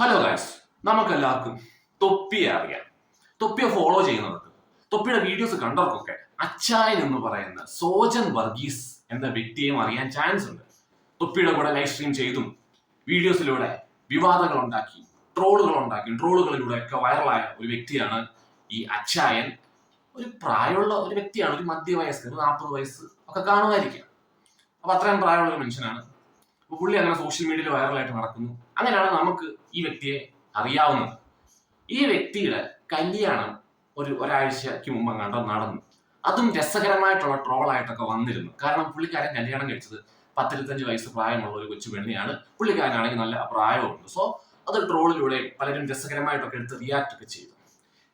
Hello guys നമുക്കെല്ലാവർക്കും തൊപ്പിയെ അറിയാം. തൊപ്പിയെ follow ചെയ്യുന്നവർക്ക് തൊപ്പിയുടെ വീഡിയോസ് കണ്ടവർക്കൊക്കെ അച്ചായൻ എന്ന് പറയുന്ന സോജൻ വർഗീസ് എന്ന വ്യക്തിയെയും അറിയാൻ ചാൻസ് ഉണ്ട്. തൊപ്പിയുടെ കൂടെ ലൈവ് സ്ട്രീം ചെയ്തും വീഡിയോസിലൂടെ വിവാദങ്ങൾ ഉണ്ടാക്കി ട്രോളുകൾ ഉണ്ടാക്കി ട്രോളുകളിലൂടെ ഒക്കെ വൈറലായ ഒരു വ്യക്തിയാണ് ഈ അച്ചായൻ. ഒരു പ്രായമുള്ള ഒരു വ്യക്തിയാണ് ഒരു മധ്യവയസ്കൻ ഒരു നാൽപ്പത് വയസ്സ് ഒക്കെ കാണുമായിരിക്കാം. അപ്പൊ അത്രയും പ്രായമുള്ള ഒരു മനുഷ്യനാണ്. പുള്ളി അങ്ങനെ സോഷ്യൽ മീഡിയയിൽ വൈറലായിട്ട് നടക്കുന്നു. അങ്ങനെയാണ് നമുക്ക് ഈ വ്യക്തിയെ അറിയാവുന്നത്. ഈ വ്യക്തിയുടെ കല്യാണം ഒരു ഒരാഴ്ചക്ക് മുമ്പ് കണ്ടോ നടന്നു. അതും രസകരമായിട്ടുള്ള ട്രോളായിട്ടൊക്കെ വന്നിരുന്നു. കാരണം പുള്ളിക്കാരൻ കല്യാണം കഴിച്ചത് പത്തിരുപത്തഞ്ച് വയസ്സ് പ്രായമുള്ള ഒരു കൊച്ചു പെണ്ണിയാണ്. പുള്ളിക്കാരനാണെങ്കിൽ നല്ല പ്രായമുണ്ട് സോ അത് ട്രോളിലൂടെ പലരും രസകരമായിട്ടൊക്കെ എടുത്ത് റിയാക്ട് ഒക്കെ ചെയ്തു.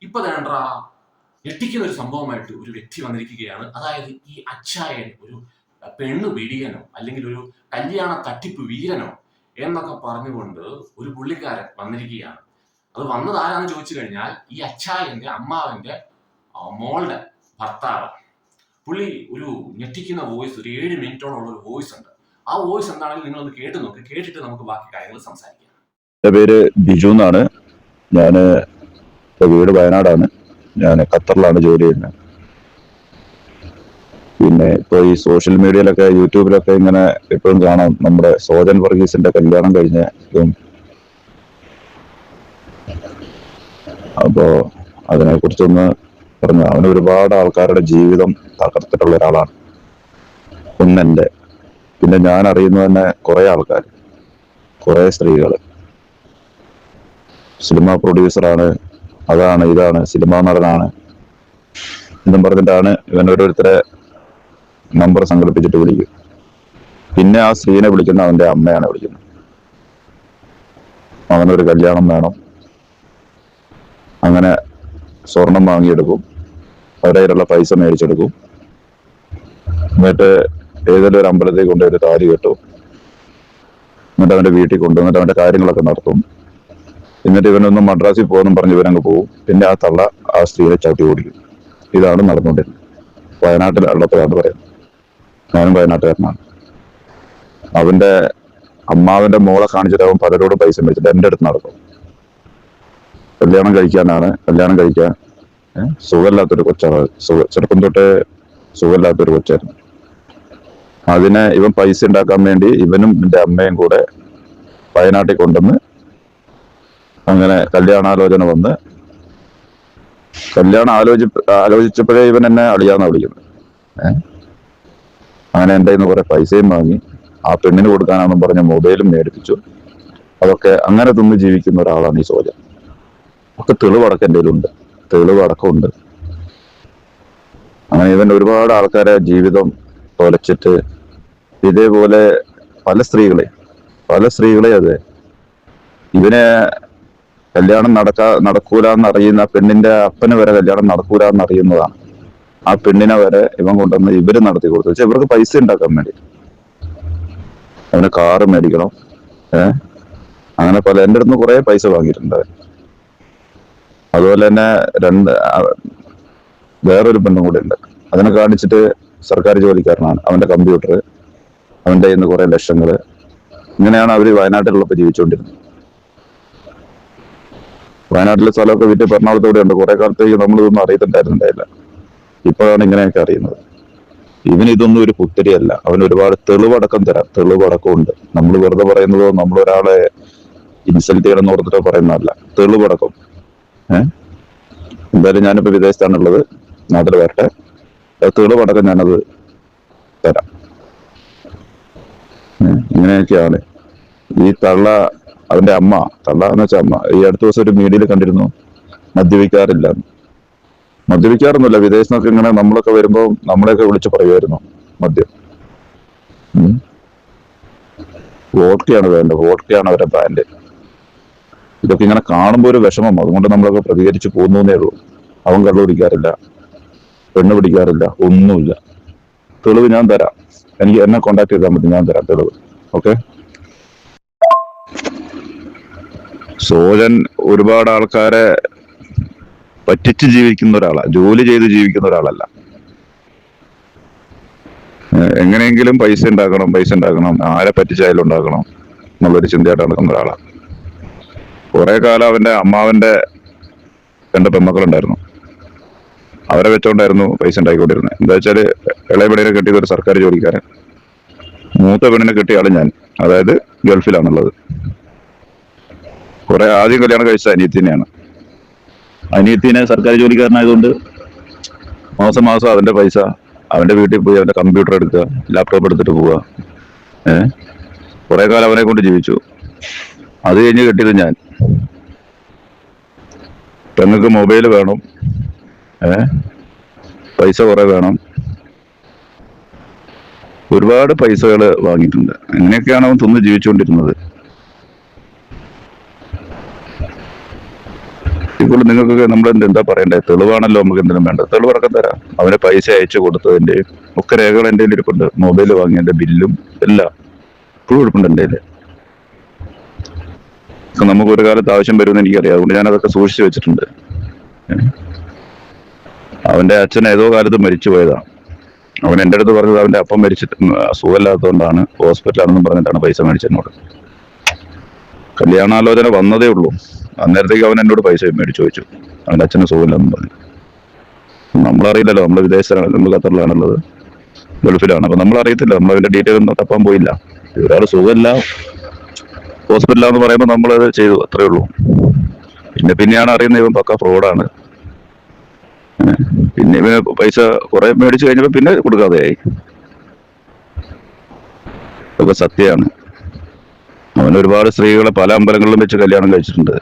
ഇപ്പൊ വേണ്ട ഞെട്ടിക്കുന്ന ഒരു സംഭവമായിട്ട് ഒരു വ്യക്തി വന്നിരിക്കുകയാണ്. അതായത് ഈ അച്ചായൻ ഒരു പെണ്ണ് വീടിയനോ അല്ലെങ്കിൽ ഒരു കല്യാണ തട്ടിപ്പ് വീരനോ എന്നൊക്കെ പറഞ്ഞുകൊണ്ട് ഒരു പുള്ളിക്കാരൻ വന്നിരിക്കുകയാണ്. അത് വന്നത് ആരാന്ന് ചോദിച്ചു കഴിഞ്ഞാൽ ഈ അച്ചായന്റെ അമ്മാവന്റെ മോളുടെ ഭർത്താവ്. പുള്ളി ഒരു ഞെട്ടിക്കുന്ന വോയിസ് ഒരു ഏഴ് മിനിറ്റോളം ഉള്ള ഒരു വോയിസ് ഉണ്ട്. ആ വോയിസ് എന്താണെങ്കിൽ നിങ്ങൾ ഒന്ന് കേട്ട് നോക്ക്. കേട്ടിട്ട് നമുക്ക് ബാക്കി കാര്യങ്ങൾ സംസാരിക്കാം. എന്റെ പേര് ബിജു എന്നാണ്. ഞാൻ വീട് വയനാടാണ്. ഞാൻ ഖത്തറിലാണ് ജോലി ചെയ്യുന്നത്. പിന്നെ ഇപ്പോൾ ഈ സോഷ്യൽ മീഡിയയിലൊക്കെ യൂട്യൂബിലൊക്കെ ഇങ്ങനെ എപ്പോഴും കാണാം. നമ്മുടെ സോജൻ വർഗീസിന്റെ കല്യാണം കഴിഞ്ഞ ഇതും. അപ്പോ അതിനെ കുറിച്ചൊന്ന് പറഞ്ഞു അവന് ഒരുപാട് ആൾക്കാരുടെ ജീവിതം തകർത്തിട്ടുള്ള ഒരാളാണ്. ഒന്നെന്റെ പിന്നെ ഞാൻ അറിയുന്ന തന്നെ കുറെ ആൾക്കാർ കുറെ സ്ത്രീകൾ. സിനിമ പ്രൊഡ്യൂസറാണ്. അതാണ് ഇതാണ് സിനിമാ നടനാണ്. എന്നും പറഞ്ഞിട്ടാണ് ഇവൻ ഓരോരുത്തരെ നമ്പർ സംഘടിപ്പിച്ചിട്ട് വിളിക്കും. പിന്നെ ആ സ്ത്രീനെ വിളിക്കുന്ന അവന്റെ അമ്മയാണ് വിളിക്കുന്നത്. അവനൊരു കല്യാണം വേണം. അങ്ങനെ സ്വർണം വാങ്ങിയെടുക്കും. അവരുടെ പൈസ മേടിച്ചെടുക്കും. എന്നിട്ട് ഏതെങ്കിലും ഒരു അമ്പലത്തിൽ ഒരു താലി കെട്ടും. എന്നിട്ട് അവന്റെ വീട്ടിൽ കൊണ്ടുവന്നിട്ട് അവന്റെ കാര്യങ്ങളൊക്കെ നടത്തും. എന്നിട്ട് ഇവനൊന്ന് മദ്രാസിൽ പോകുമെന്നും പറഞ്ഞ് ഇവനങ്ങ് പോകും പിന്നെ ആ തള്ള ആ സ്ത്രീയെ ചവിട്ടി ഓടിക്കും. ഇതാണ് നടന്നുകൊണ്ടിരുന്നത്. വയനാട്ടിൽ ഉള്ളപ്പോഴാണ് പറയുന്നത്. ഞാനും വയനാട്ടുകാരനാണ് അവന്റെ അമ്മാവിന്റെ മോളെ കാണിച്ചിട്ട് അവൻ പലരോടും പൈസ മേടിച്ചിട്ട് എന്റെ അടുത്ത് നടക്കും കല്യാണം കഴിക്കാനാണ്. കല്യാണം കഴിക്കാൻ സുഖമില്ലാത്തൊരു കൊച്ചാണ്. സുഖ ചെറുപ്പം തൊട്ടേ സുഖമില്ലാത്തൊരു കൊച്ചായിരുന്നു. അതിനെ ഇവൻ പൈസ ഉണ്ടാക്കാൻ വേണ്ടി ഇവനും എന്റെ അമ്മയും കൂടെ വയനാട്ടിൽ കൊണ്ടുവന്ന് അങ്ങനെ കല്യാണാലോചന വന്ന് കല്യാണം ആലോചി ആലോചിച്ചപ്പോഴേ ഇവൻ എന്നെ അളിയാന്നാ വിളിക്കുന്നത്. ഏഹ് അങ്ങനെ എന്റെ നിന്ന് കുറെ പൈസയും വാങ്ങി ആ പെണ്ണിന് കൊടുക്കാനാണെന്നും പറഞ്ഞ മൊബൈലും മേടിപ്പിച്ചു. അതൊക്കെ അങ്ങനെ തിന്ന് ജീവിക്കുന്ന ഒരാളാണ് ഈ സോജ. ഒക്കെ തെളിവടക്കം എന്റെ കയ്യിലുണ്ട്. തെളിവടക്കമുണ്ട്. അങ്ങനെ ഇവൻ ഒരുപാട് ആൾക്കാരെ ജീവിതം തൊലച്ചിട്ട് ഇതേപോലെ പല സ്ത്രീകളെ പല സ്ത്രീകളെ അതെ. ഇവനെ കല്യാണം നടക്കാ നടക്കൂല എന്നറിയുന്ന പെണ്ണിന്റെ അപ്പന് വരെ കല്യാണം നടക്കൂല എന്നറിയുന്നതാണ് ആ പെണ്ണിനെ വരെ ഇവൻ കൊണ്ടുവന്ന് ഇവർ നടത്തി കൊടുത്തു. വെച്ചാൽ ഇവർക്ക് പൈസ ഉണ്ടാക്കാൻ വേണ്ടി. അവന് കാറ് മേടിക്കണം. ഏഹ് അങ്ങനെ പല എന്റെ അടുത്ത് കുറെ പൈസ വാങ്ങിയിട്ടുണ്ട്. അതുപോലെ തന്നെ രണ്ട് വേറൊരു പെണ്ണും കൂടെ ഉണ്ട്. അതിനെ കാണിച്ചിട്ട് സർക്കാർ ജോലിക്കാരനാണ്. അവന്റെ കമ്പ്യൂട്ടർ അവന്റെ കയ്യിൽ നിന്ന് കുറെ ലക്ഷങ്ങൾ ഇങ്ങനെയാണ് അവർ വയനാട്ടിലുള്ളപ്പോൾ ജീവിച്ചുകൊണ്ടിരുന്നത്. വയനാട്ടിലെ സ്ഥലമൊക്കെ വിറ്റ് എറണാകുളത്തോടെ ഉണ്ട് കുറെ കാലത്തേക്ക് നമ്മളിതൊന്നും അറിയത്തുണ്ടായിരുന്നുണ്ടായില്ല ഇപ്പോഴാണ് ഇങ്ങനെയൊക്കെ അറിയുന്നത്. ഇവന് ഇതൊന്നും ഒരു പുത്തരിയല്ല. അവൻ ഒരുപാട് തെളിവടക്കം തരാം. തെളിവടക്കം ഉണ്ട് നമ്മൾ വെറുതെ പറയുന്നതോ നമ്മൾ ഒരാളെ ഇൻസൾട്ട് ചെയ്യണമെന്ന് ഓർത്തിട്ടോ പറയുന്നതല്ല. തെളിവടക്കം. ഏഹ് എന്തായാലും ഞാനിപ്പോ വിദേശത്താണുള്ളത് നാട്ടിൽ വരട്ടെ. തെളിവടക്കം ഞാനത് തരാം. ഇങ്ങനെയൊക്കെയാണ്. ഈ തള്ള അവന്റെ അമ്മ തള്ള എന്ന് വെച്ചാൽ അമ്മ ഈ അടുത്ത ദിവസം ഒരു മീഡിയയിൽ കണ്ടിരുന്നു. മദ്യപിക്കാറില്ല. മദ്യപിക്കാറൊന്നുമില്ല. വിദേശത്ത് നിന്നൊക്കെ ഇങ്ങനെ നമ്മളൊക്കെ വരുമ്പോ നമ്മളെയൊക്കെ വിളിച്ച് പറയുമായിരുന്നു മദ്യം. വോട്ടയാണ് വേണ്ടത്. വോട്ടയാണ് അവരുടെ ബ്രാൻഡ് ഇതൊക്കെ ഇങ്ങനെ കാണുമ്പോൾ ഒരു വിഷമം. അതുകൊണ്ട് നമ്മളൊക്കെ പ്രതികരിച്ച് പോകുന്നേ ഉള്ളൂ. അവൻ കള്ളു പിടിക്കാറില്ല. പെണ്ണ് പിടിക്കാറില്ല. ഒന്നുമില്ല. തെളിവ് ഞാൻ തരാം. എനിക്ക് എന്നെ കോണ്ടാക്ട് ചെയ്താൽ മതി. ഞാൻ തരാം തെളിവ്. ഓക്കെ? സോജൻ ഒരുപാട് ആൾക്കാരെ പറ്റിച്ച് ജീവിക്കുന്ന ഒരാളാണ് ജോലി ചെയ്ത് ജീവിക്കുന്ന ഒരാളല്ല. എങ്ങനെയെങ്കിലും പൈസ ഉണ്ടാക്കണം പൈസ ഉണ്ടാക്കണം ആരെ പറ്റിച്ചായാലും ഉണ്ടാക്കണം എന്നുള്ളൊരു ചിന്തയായിട്ട് നടക്കുന്ന ഒരാളാണ് കുറെ കാലം അവന്റെ അമ്മാവന്റെ രണ്ട് പെമ്മക്കളുണ്ടായിരുന്നു. അവരെ വെച്ചോണ്ടായിരുന്നു പൈസ ഉണ്ടായിക്കൊണ്ടിരുന്നത് എന്താ വെച്ചാൽ ഇളയ പെണ്ണിനെ കിട്ടിയത് ഒരു സർക്കാർ ജോലിക്കാരൻ. മൂത്ത പെണ്ണിനെ കെട്ടിയ ആൾ ഞാൻ അതായത് ഗൾഫിലാണുള്ളത്. കുറെ ആദ്യം കല്യാണം കഴിച്ച അനിയത്തിനെയാണ്. അനിയത്തിനെ സർക്കാർ ജോലിക്കാരനായതുകൊണ്ട് മാസം മാസം അവന്റെ പൈസ അവന്റെ വീട്ടിൽ പോയി അവന്റെ കമ്പ്യൂട്ടർ എടുക്കുക ലാപ്ടോപ്പ് എടുത്തിട്ട് പോവുക. ഏഹ് കുറെ കാലം അവനെ കൊണ്ട് ജീവിച്ചു. അത് കഴിഞ്ഞ് കെട്ടിയത് ഞാൻ. പെങ്ങൾക്ക് മൊബൈൽ വേണം. ഏ? പൈസ കുറെ വേണം. ഒരുപാട് പൈസകൾ വാങ്ങിയിട്ടുണ്ട്. അങ്ങനെയൊക്കെയാണ് അവൻ തിന്ന് ജീവിച്ചുകൊണ്ടിരുന്നത്. ഇപ്പോൾ നിങ്ങൾക്ക് നമ്മൾ എന്താ പറയണ്ടേ? തെളിവാണല്ലോ നമുക്ക് എന്തിനും വേണ്ടത്. തെളിവിറക്കം തരാം. അവന് പൈസ അയച്ചു കൊടുത്തതിന്റെയും ഒക്കെ രേഖകൾ കയ്യിൽ ഇരിപ്പുണ്ട് മൊബൈൽ വാങ്ങിയതിന്റെ ബില്ലും എല്ലാം ഇപ്പോഴും ഇരിപ്പുണ്ട് എന്റെ നമുക്ക് ഒരു കാലത്ത് ആവശ്യം വരുമെന്ന് എനിക്കറിയാം. അതുകൊണ്ട് ഞാൻ അതൊക്കെ സൂക്ഷിച്ചു വെച്ചിട്ടുണ്ട്? അവന്റെ അച്ഛൻ ഏതോ കാലത്ത് മരിച്ചു പോയതാ. അവൻ എന്റെ അടുത്ത് പറഞ്ഞത് അവന്റെ അപ്പം മരിച്ചിട്ട് സുഖമില്ലാത്തതുകൊണ്ടാണ് ഹോസ്പിറ്റലാണെന്നും പറഞ്ഞിട്ടാണ് പൈസ മേടിച്ചെന്നോട് കല്യാണാലോചന വന്നതേ ഉള്ളൂ. അന്നേരത്തേക്ക് അവൻ എന്നോട് പൈസ മേടിച്ചു ചോദിച്ചു. അവന്റെ അച്ഛന് സുഖമില്ലെന്നും പറഞ്ഞു. നമ്മളറിയില്ലല്ലോ നമ്മൾ വിദേശത്താണ് നമ്മൾ ഖത്തറിലാണുള്ളത് ഗൾഫിലാണ്. അപ്പൊ നമ്മളറിയത്തില്ല നമ്മൾ അതിന്റെ ഡീറ്റെയിൽ ഒന്നും തപ്പാൻ പോയില്ല. ഒരാൾ സുഖമില്ല ഹോസ്പിറ്റലാന്ന് പറയുമ്പോൾ നമ്മളത് ചെയ്തു അത്രേ ഉള്ളൂ. പിന്നെ പിന്നെയാണ് അറിയുന്നത് ഇവൻ പക്ക ഫ്രോഡാണ് പിന്നെ ഇവന് പൈസ കുറെ മേടിച്ചു കഴിഞ്ഞപ്പോൾ പിന്നെ കൊടുക്കാതെയായി. അതൊക്കെ സത്യമാണ്. അവൻ ഒരുപാട് സ്ത്രീകളെ പല അമ്പലങ്ങളിലും വെച്ച് കല്യാണം കഴിച്ചിട്ടുണ്ട്.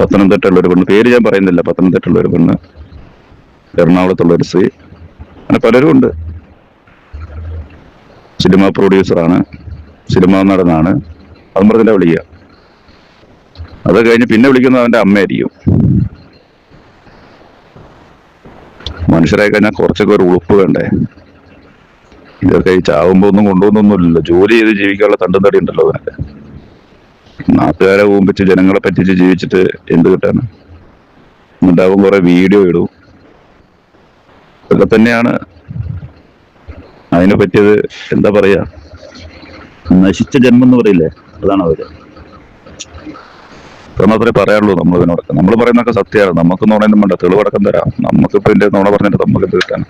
പത്തനംതിട്ടയുള്ള ഒരു പെണ്ണ്. പേര് ഞാൻ പറയുന്നില്ല. പത്തനംതിട്ടയുള്ള ഒരു പെണ്ണ്. എറണാകുളത്തുള്ള ഒരു സ്ത്രീ. അങ്ങനെ പലരും ഉണ്ട്. സിനിമ പ്രൊഡ്യൂസറാണ് സിനിമ നടനാണ്. അതും പറഞ്ഞില്ല വിളിക്കുക. അത് കഴിഞ്ഞ് പിന്നെ വിളിക്കുന്നത് അവന്റെ അമ്മയായിരിക്കും. മനുഷ്യരായി കഴിഞ്ഞാൽ കുറച്ചൊക്കെ ഒരു ഉളുപ്പ് വേണ്ടേ? ഇതൊക്കെ ഈ ചാവുമ്പോ ഒന്നും കൊണ്ടുപോകുന്നൊന്നുമില്ലല്ലോ. ജോലി ചെയ്ത് ജീവിക്കാനുള്ള തണ്ടും തടി ഉണ്ടല്ലോ അതിനൊക്കെ നാട്ടുകാരെ ഊമ്പിച്ച് ജനങ്ങളെ പറ്റിച്ച് ജീവിച്ചിട്ട് എന്ത് കിട്ടാണ് എന്നിട്ടാവും കുറെ വീഡിയോ ഇടും. ഇതൊക്കെ തന്നെയാണ് അതിനെ പറ്റിയത് എന്താ പറയാ? നശിച്ച ജന്മം എന്ന് പറയില്ലേ? അതാണ് അവർ. മാത്രമേ പറയാനുള്ളൂ നമ്മൾ ഇതിനോടൊക്കെ നമ്മൾ പറയുന്നൊക്കെ സത്യമാണ്. നമുക്ക് നുണയൊന്നും വേണ്ട. തെളിവടക്കം തരാം. നമുക്കിപ്പോ എന്റെ നോണ പറഞ്ഞിട്ട് നമുക്ക് എന്ത് കിട്ടാൻ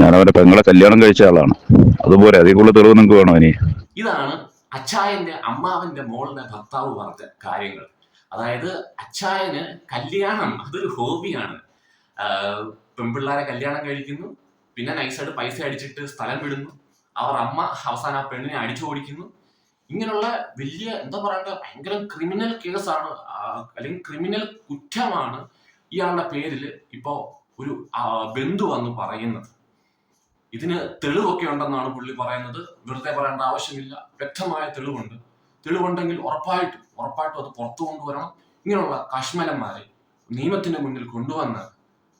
ഞാൻ അവരെ പെങ്ങളെ കല്യാണം കഴിച്ച ആളാണ്. അതുപോലെ അതിൽ കൂടുതൽ തെളിവ് നിങ്ങൾക്ക് വേണോ ഇനി? ഇതാണ് അച്ചായന്റെ അമ്മാവന്റെ മോളുടെ ഭർത്താവ് പറഞ്ഞ കാര്യങ്ങൾ. അതായത് അച്ചായന് കല്യാണം അതൊരു ഹോബിയാണ്. പെൺപിള്ളേരെ കല്യാണം കഴിക്കുന്നു പിന്നെ നൈസായിട്ട് പൈസ അടിച്ചിട്ട് സ്ഥലം വിടുന്നു അവർ അമ്മ അവസാനം ആ പെണ്ണിനെ അടിച്ചു ഓടിക്കുന്നു ഇങ്ങനെയുള്ള വലിയ എന്താ പറയണ്ട ഭയങ്കര ക്രിമിനൽ കേസാണ്. അല്ലെങ്കിൽ ക്രിമിനൽ കുറ്റമാണ് ഇയാളുടെ പേരിൽ ഇപ്പോൾ ഒരു ബന്ധു വന്ന് പറയുന്നത്. ഇതിന് തെളിവൊക്കെ ഉണ്ടെന്നാണ് പുള്ളി പറയുന്നത്. വെറുതെ പറയേണ്ട ആവശ്യമില്ല. വ്യക്തമായ തെളിവുണ്ട്. തെളിവുണ്ടെങ്കിൽ ഉറപ്പായിട്ടും ഉറപ്പായിട്ടും അത് പുറത്തു കൊണ്ടുവരണം. ഇങ്ങനെയുള്ള കശ്മലന്മാരെ നിയമത്തിന്റെ മുന്നിൽ കൊണ്ടുവന്ന്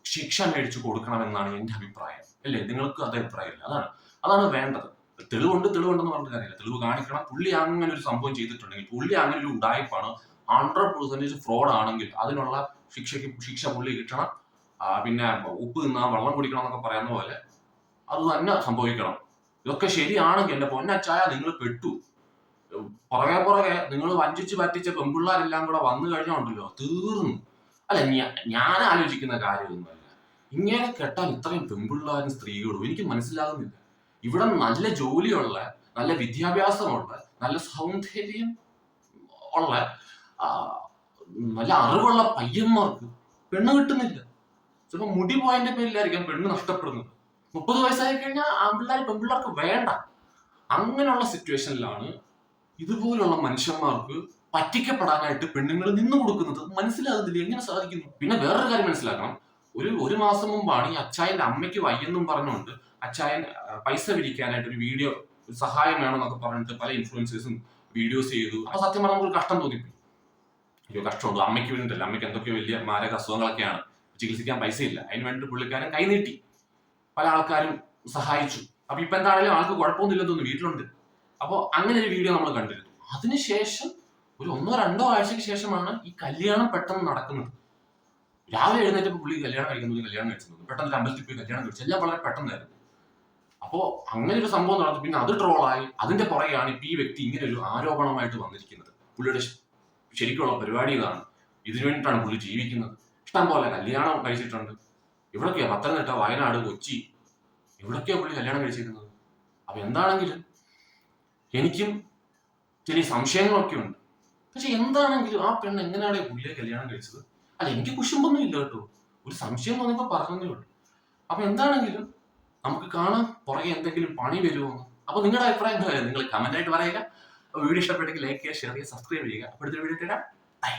ശിക്ഷ മേടിച്ചു കൊടുക്കണമെന്നാണ് എന്റെ അഭിപ്രായം. അല്ലേ? നിങ്ങൾക്ക് അത് അഭിപ്രായമില്ല. അതാണ്. അതാണ് വേണ്ടത്. തെളിവുണ്ട് തെളിവുണ്ടെന്ന് പറഞ്ഞ കാര്യമില്ല. തെളിവ് കാണിക്കണം. പുള്ളി അങ്ങനെ ഒരു സംഭവം ചെയ്തിട്ടുണ്ടെങ്കിൽ പുള്ളി അങ്ങനെ ഒരു ഉടായ്പാണ്. ഹൺഡ്രഡ് പെർസെന്റേജ് ഫ്രോഡ് ആണെങ്കിൽ അതിനുള്ള ശിക്ഷയ്ക്ക് ശിക്ഷ പുള്ളി കിട്ടണം. പിന്നെ ഉപ്പ് തിന്നാ വെള്ളം കുടിക്കണം എന്നൊക്കെ പറയുന്ന പോലെ അത് തന്നെ സംഭവിക്കണം. ഇതൊക്കെ ശരിയാണെങ്കിൽ എന്റെ പൊന്നച്ചായ നിങ്ങൾ പെട്ടു. പുറകെ പുറകെ നിങ്ങൾ വഞ്ചിച്ച് പറ്റിച്ച പെൺപിള്ളേരെല്ലാം കൂടെ വന്നു കഴിഞ്ഞുണ്ടല്ലോ തീർന്നു. അല്ല ഞാൻ ആലോചിക്കുന്ന കാര്യമൊന്നുമല്ല. ഇങ്ങനെ കേട്ടാൽ ഇത്രയും പെൺപിള്ളേരും സ്ത്രീകളും എനിക്ക് മനസ്സിലാകുന്നില്ല. ഇവിടെ നല്ല ജോലിയുള്ള നല്ല വിദ്യാഭ്യാസമുള്ള നല്ല സൗന്ദര്യം ഉള്ള നല്ല അറിവുള്ള പയ്യന്മാർക്ക് പെണ്ണ് കിട്ടുന്നില്ല. ചിലപ്പോ മുടി പോയതിന്റെ പേരിലായിരിക്കാം പെണ്ണ് നഷ്ടപ്പെടുന്നത്. മുപ്പത് വയസ്സായി കഴിഞ്ഞാൽ ആൺപിള്ളേർ പെൺപിള്ളേർക്ക് വേണ്ട. അങ്ങനെയുള്ള സിറ്റുവേഷനിലാണ് ഇതുപോലുള്ള മനുഷ്യന്മാർക്ക് പറ്റിക്കപ്പെടാനായിട്ട് പെണ്ണുങ്ങൾ നിന്നു കൊടുക്കുന്നത്. മനസ്സിലാകുന്നില്ല എങ്ങനെ സാധിക്കുന്നു? പിന്നെ വേറൊരു കാര്യം മനസ്സിലാക്കണം. ഒരു ഒരു മാസം മുമ്പാണ് ഈ അച്ചായന്റെ അമ്മയ്ക്ക് വയ്യെന്നും പറഞ്ഞുകൊണ്ട് അച്ചായൻ പൈസ പിരിക്കാനായിട്ട് ഒരു വീഡിയോ സഹായം വേണമെന്നൊക്കെ പറഞ്ഞിട്ട് പല ഇൻഫ്ലുവൻസേഴ്സും വീഡിയോസ് ചെയ്തു. അപ്പൊ സത്യം പറഞ്ഞാൽ നമുക്ക് കഷ്ടം തോന്നിപ്പോയി. അയ്യോ കഷ്ടമുണ്ട്. അമ്മയ്ക്ക് വേണ്ടിയിട്ടല്ല അമ്മയ്ക്ക് എന്തൊക്കെയോ വലിയ മാരക അസുഖങ്ങളൊക്കെയാണ്. ചികിത്സിക്കാൻ പൈസയില്ല. അതിന് വേണ്ടി പുള്ളിക്കാരൻ കൈനീട്ടി പല ആൾക്കാരും സഹായിച്ചു. അപ്പൊ ഇപ്പൊ എന്താണെങ്കിലും ആൾക്ക് കുഴപ്പമൊന്നുമില്ലെന്ന് തോന്നുന്നു വീട്ടിലുണ്ട്. അപ്പോൾ അങ്ങനെ ഒരു വീഡിയോ നമ്മൾ കണ്ടിരുന്നു. അതിനുശേഷം ഒരു ഒന്നോ രണ്ടോ ആഴ്ചയ്ക്ക് ശേഷമാണ് ഈ കല്യാണം പെട്ടെന്ന് നടക്കുന്നത്. രാവിലെ എഴുന്നേറ്റപ്പോൾ പുള്ളി കല്യാണം കഴിക്കുന്നു കല്യാണം കഴിച്ചിരുന്നു പെട്ടെന്ന് അമ്പലത്തിൽ പോയി കല്യാണം കഴിച്ചു. എല്ലാം വളരെ പെട്ടെന്നായിരുന്നു. അപ്പോൾ അങ്ങനെ ഒരു സംഭവം നടന്നു. പിന്നെ അത് ട്രോളായി അതിന്റെ പുറകെയാണ് ഇപ്പൊ ഈ വ്യക്തി ഇങ്ങനെ ഒരു ആരോപണമായിട്ട് വന്നിരിക്കുന്നത്. പുള്ളിയുടെ ശരിക്കുള്ള പരിപാടി ഇതാണ്. ഇതിനു വേണ്ടിയിട്ടാണ് പുള്ളി ജീവിക്കുന്നത്. ഇഷ്ടം പോലെ കല്യാണം കഴിച്ചിട്ടുണ്ട്. ഇവിടൊക്കെയാ പത്തനംതിട്ട വയനാട് കൊച്ചി. ഇവിടൊക്കെയാ പുള്ളി കല്യാണം കഴിച്ചിരിക്കുന്നത് അപ്പൊ എന്താണെങ്കിലും എനിക്കും ചെറിയ സംശയങ്ങളൊക്കെ ഉണ്ട്. പക്ഷെ എന്താണെങ്കിലും ആ പെണ്ണ് എങ്ങനെയാണ് പുള്ളിയെ കല്യാണം കഴിച്ചത്? അല്ല എനിക്ക് കുശുമ്പൊന്നും ഇല്ല കേട്ടോ. ഒരു സംശയം തോന്നിയപ്പോ പറഞ്ഞതേ ഉള്ളൂ അപ്പൊ എന്താണെങ്കിലും നമുക്ക് കാണാം പുറകെ എന്തെങ്കിലും പണി വരുമോ എന്ന്. അപ്പൊ നിങ്ങളുടെ അഭിപ്രായം എന്താ? നിങ്ങൾ കമന്റ് ആയിട്ട് പറയുക. വീഡിയോ ഇഷ്ടപ്പെട്ടെങ്കിൽ ലൈക്ക് ചെയ്യുക ഷെയർ ചെയ്യുക സബ്സ്ക്രൈബ് ചെയ്യുക. അടുത്തൊരു വീഡിയോ തരാം ബൈ